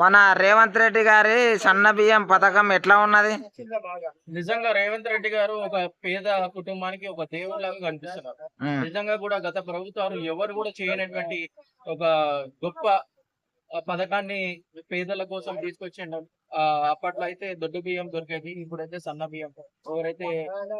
మన రేవంత్ రెడ్డి గారి సన్న బియ్యం పథకం ఎట్లా ఉన్నది? నిజంగా రేవంత్ రెడ్డి గారు ఒక పేద కుటుంబానికి ఒక దేవుళ్ళగా కనిపిస్తున్నారు. నిజంగా కూడా గత ప్రభుత్వాలు ఎవరు కూడా చేయనటువంటి ఒక గొప్ప పథకాన్ని పేదల కోసం తీసుకొచ్చిండు. ఆ, అప్పట్లో అయితే దొడ్డు బియ్యం దొరికేది ఇప్పుడైతే సన్న బియ్యం. ఎవరైతే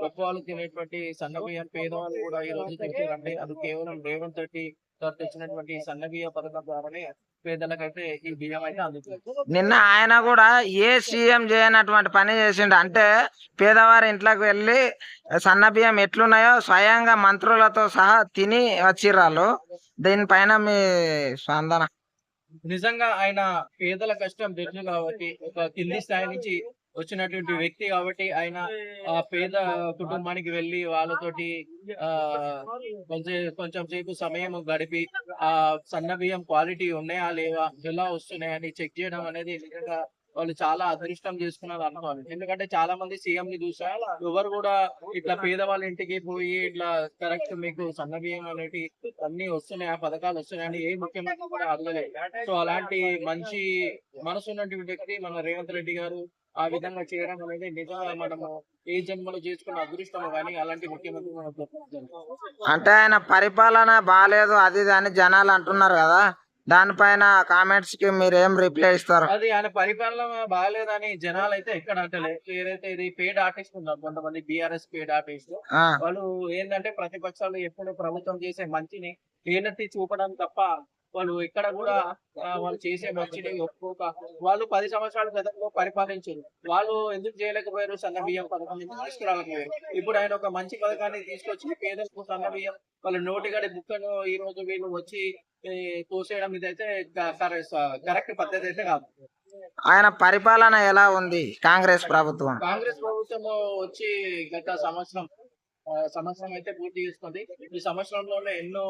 గొప్ప వాళ్ళు తినేటువంటి సన్న బియ్యం పేదవాళ్ళు కూడా ఈ రోజు తింటారంటే అది కేవలం రేవంత్ రెడ్డి గారు తెచ్చినటువంటి సన్న బియ్య పథకం ద్వారానే పేదలకైతే ఈ బియ్యం అయితే అందుతుంది. నిన్న ఆయన కూడా ఏ సీఎం చేయనటువంటి పని చేసిండు అంటే పేదవారి ఇంట్లోకి వెళ్ళి సన్న బియ్యం ఎట్లున్నాయో స్వయంగా మంత్రులతో సహా తిని వచ్చిర్రాళ్ళు దీనిపైన మీ స్పందన? నిజంగా ఆయన పేదల కష్టం తెలుసు కాబట్టి ఒక కింది స్థాయి నుంచి వచ్చినటువంటి వ్యక్తి కాబట్టి ఆయన ఆ పేద కుటుంబానికి వెళ్ళి వాళ్ళతోటి ఆ కొంచెం కొంచెం సేపు సమయం గడిపి ఆ సన్న బియ్యం క్వాలిటీ ఉన్నాయా లేవా ఎలా వస్తున్నాయని చెక్ చేయడం అనేది నిజంగా వాళ్ళు చాలా అదృష్టం చేసుకున్నారు అనుకోవాలి ఎందుకంటే చాలా మంది సీఎం ని చూసా ఎవరు కూడా ఇట్లా పేదవాళ్ళ ఇంటికి పోయి ఇట్లా కరెక్ట్ మీకు సన్న బియ్యం అనేటి అన్ని వస్తున్నాయా పథకాలు వస్తున్నాయని ఏ ముఖ్యమంత్రి కూడా అడగలేదు. సో అలాంటి మంచి మనసు ఉన్నటువంటి వ్యక్తి మన రేవంత్ రెడ్డి గారు ఆ విధంగా చేయడం అనేది నిజంగా మనము ఏ జన్మలో చేసుకున్న అదృష్టం కానీ అలాంటి ముఖ్యమంత్రి మనకు అంటే ఆయన పరిపాలన బాగాలేదు అది ఇది అని జనాలు అంటున్నారు కదా. దానిపైన కామెంట్స్కి మీరు ఏం రిప్లై ఇస్తారు? అది ఆయన పరిపాలన బాగాలేదని జనాలు అయితే ఎక్కడ అంటలే ఏదైతే ఇది పేడ్ ఆర్టిస్ట్ ఉన్నారు కొంతమంది బీఆర్ఎస్ పేడ్ ఆర్టిస్ట్ వాళ్ళు ఏంటంటే ప్రతిపక్షాలు ఎప్పుడు ప్రభుత్వం చేసే మంచిని లేనట్టి చూపడం తప్ప వాళ్ళు ఎక్కడ కూడా వాళ్ళు చేసే మంచిని ఒప్పుకోక వాళ్ళు పది సంవత్సరాల గతంలో పరిపాలించారు. వాళ్ళు ఎందుకు చేయలేకపోయారు? సన్న బియ్యం పథకం తీసుకురాలేకపోయారు. ఇప్పుడు ఆయన ఒక మంచి పథకాన్ని తీసుకొచ్చి పేదలకు సన్న బియ్యం వాళ్ళ నోటిగడి బుక్కను ఈ రోజు వీళ్ళు వచ్చి ఏ, తోసేయడం ఇదైతే కరెక్ట్ పద్ధతి అయితే కాదు. ఆయన పరిపాలన ఎలా ఉంది కాంగ్రెస్ ప్రభుత్వం? కాంగ్రెస్ ప్రభుత్వం వచ్చి గత సంవత్సరం సంవత్సరం అయితే పూర్తి చేసుకుంది. ఈ సంవత్సరంలోనే ఎన్నో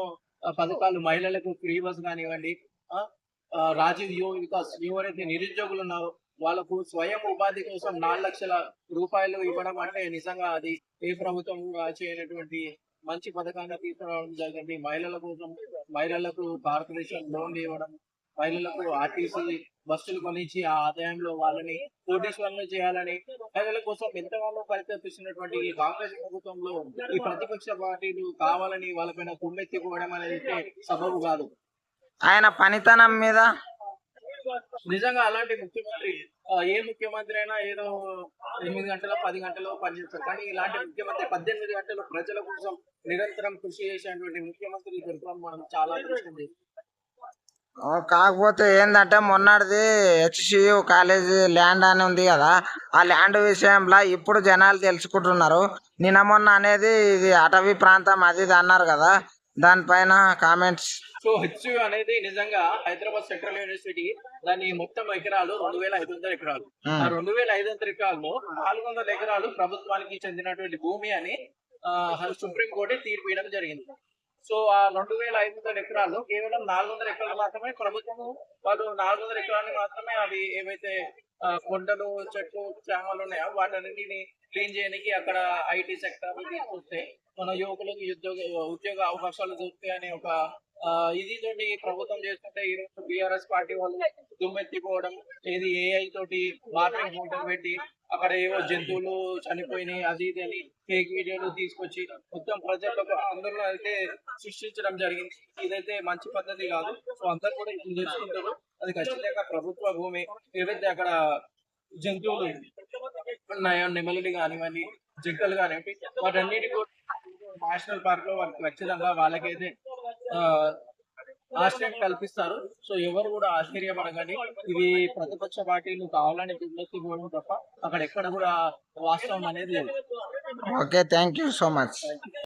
పథకాలు మహిళలకు ఫ్రీ బస్ కానివ్వండి రాజీవ్ యువ వికాస్ ఎవరైతే నిరుద్యోగులు ఉన్నారో వాళ్ళకు స్వయం ఉపాధి కోసం నాలుగు లక్షల రూపాయలు ఇవ్వడం అంటే నిజంగా అది ఏ ప్రభుత్వం కూడా చేయనటువంటి మంచి పథకాన్ని తీసుకురావడం జరిగింది. మహిళల కోసం మహిళలకు భారతదేశం లోన్ ఇవ్వడం మహిళలకు ఆర్టీసీ బస్సులు కొనిచ్చి ఆ ఆదాయంలో వాళ్ళని కోటీశ్వరులు చేయాలని మహిళల కోసం ఎంతగానో పరితపిస్తున్నటువంటి ఈ కాంగ్రెస్ ప్రభుత్వంలో ఈ ప్రతిపక్ష పార్టీలు కావాలని వాళ్ళపైన కుమ్మెత్తిపోవడం అనేది సబబు కాదు. ఆయన పనితనం మీద నిజంగా అలాంటి ముఖ్యమంత్రి ఏ ముఖ్యమంత్రి అయినా ఏదో ఎనిమిది గంటల పది గంటలో పనిచేస్తారు. కానీ ఇలాంటి ముఖ్యమంత్రి పద్దెనిమిది గంటలు ప్రజల కోసం నిరంతరం కృషి చేసేటువంటి ముఖ్యమంత్రి దొరకడం మనం చాలా అదృష్టం కాకపోతే ఏంటంటే మొన్నటిది హెచ్సియు కాలేజీ ల్యాండ్ అని ఉంది కదా ఆ ల్యాండ్ విషయంలో ఇప్పుడు జనాలు తెలుసుకుంటున్నారు. నిన్న మొన్న అనేది ఇది అటవీ ప్రాంతం అది ఇది అన్నారు కదా దానిపైన కామెంట్స్. సో హెచ్ అనేది నిజంగా హైదరాబాద్ సెంట్రల్ యూనివర్సిటీ దాని మొత్తం ఎకరాలు రెండు వేల ఐదు వందల ఎకరాలు. ఆ. రెండు వేల ఐదు వందల ఎకరాల్లో నాలుగు వందల ఎకరాలు ప్రభుత్వానికి చెందినటువంటి భూమి అని సుప్రీం కోర్టు తీర్పు ఇవ్వడం జరిగింది. సో ఆ రెండు వేల ఐదు వందల ఎకరాలు కేవలం నాలుగు వందల ఎకరాలు మాత్రమే ప్రభుత్వము వాళ్ళు నాలుగు వందల ఎకరాలు మాత్రమే అవి ఏవైతే కొండలు చెట్లు చేమలు ఉన్నాయో వాటన్నిటిని క్లీన్ చేయడానికి అక్కడ ఐటీ సెక్టర్ తీసుకొస్తే మన యువకులకు ఉద్యోగ ఉద్యోగ అవకాశాలు దొరుకుతాయి అనే ఒక ఇది తోటి ప్రభుత్వం చేస్తుంటే ఈ రోజు బిఆర్ఎస్ పార్టీ వాళ్ళు దుమ్మెత్తిపోవడం ఏది ఏఐ తోటి మార్పింగ్ ఫోటో పెట్టి అక్కడ ఏవో జంతువులు చనిపోయినాయి అది ఇది అని ఫేక్ వీడియోలు తీసుకొచ్చి మొత్తం ప్రజలకు అందరూ అయితే సృష్టించడం జరిగింది. ఇదైతే మంచి పద్ధతి కాదు. సో అందరు కూడా ఇప్పుడు తెలుసుకుంటారు అది ఖచ్చితంగా ప్రభుత్వ భూమి. ఏవైతే అక్కడ జంతువులు ఉన్నాయో నెమలిని కానివ్వండి జింకలు కానివ్వండి వాటన్నిటి కూడా నేషనల్ పార్క్లో వాళ్ళకి ఖచ్చితంగా వాళ్ళకైతే ఆశ్రయం కల్పిస్తారు. సో ఎవరు కూడా ఆశ్చర్యపడకండి. ఇవి ప్రతిపక్ష పార్టీలు కావాలని దుమ్మెత్తి పోవడం తప్ప అక్కడ ఎక్కడ కూడా వాస్తవం అనేది లేదు. Okay thank you so much